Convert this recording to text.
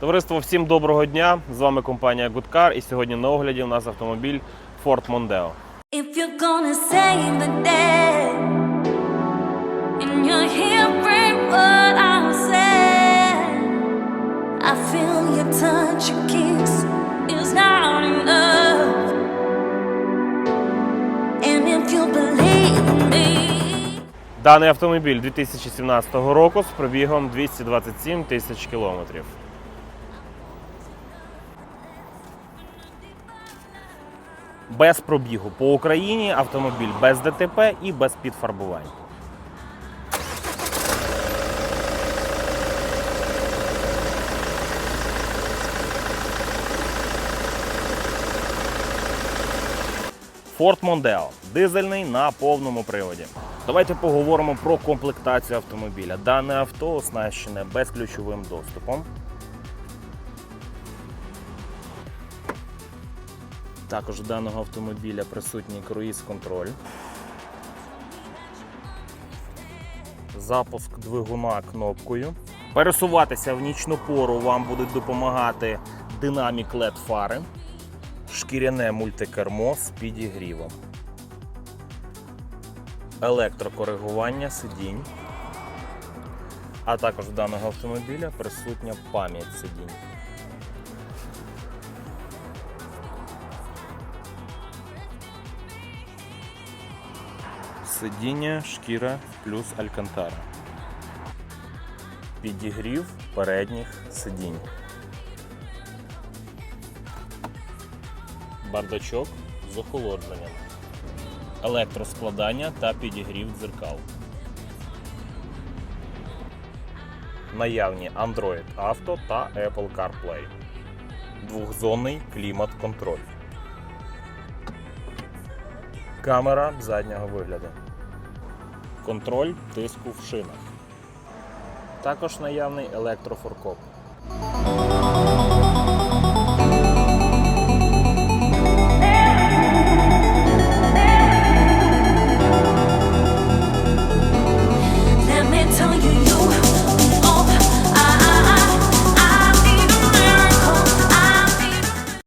Товариство, всім доброго дня! З вами компанія Goodcar і сьогодні на огляді у нас автомобіль Ford Mondeo. If you're gonna save the day, and you're hearing what I'm saying, I feel your touch, your kiss is not enough. And if you believe me. Даний автомобіль 2017 року з пробігом 227 тисяч кілометрів. Без пробігу по Україні автомобіль без ДТП і без підфарбувань. Ford Mondeo. Дизельний на повному приводі. Давайте поговоримо про комплектацію автомобіля. Дане авто оснащене безключовим доступом. Також у даного автомобіля присутній круїз-контроль. Запуск двигуна кнопкою. Пересуватися в нічну пору вам будуть допомагати динамік LED фари, шкіряне мультикермо з підігрівом, електрокоригування сидінь, а також у даного автомобіля присутня пам'ять сидінь. Сидіння, шкіра плюс алькантара. Підігрів передніх сидінь. Бардачок з охолодженням. Електроскладання та підігрів дзеркал. Наявні Android Auto та Apple CarPlay. Двохзонний клімат-контроль. Камера заднього вигляду. Контроль тиску в шинах. Також наявний електрофоркоп.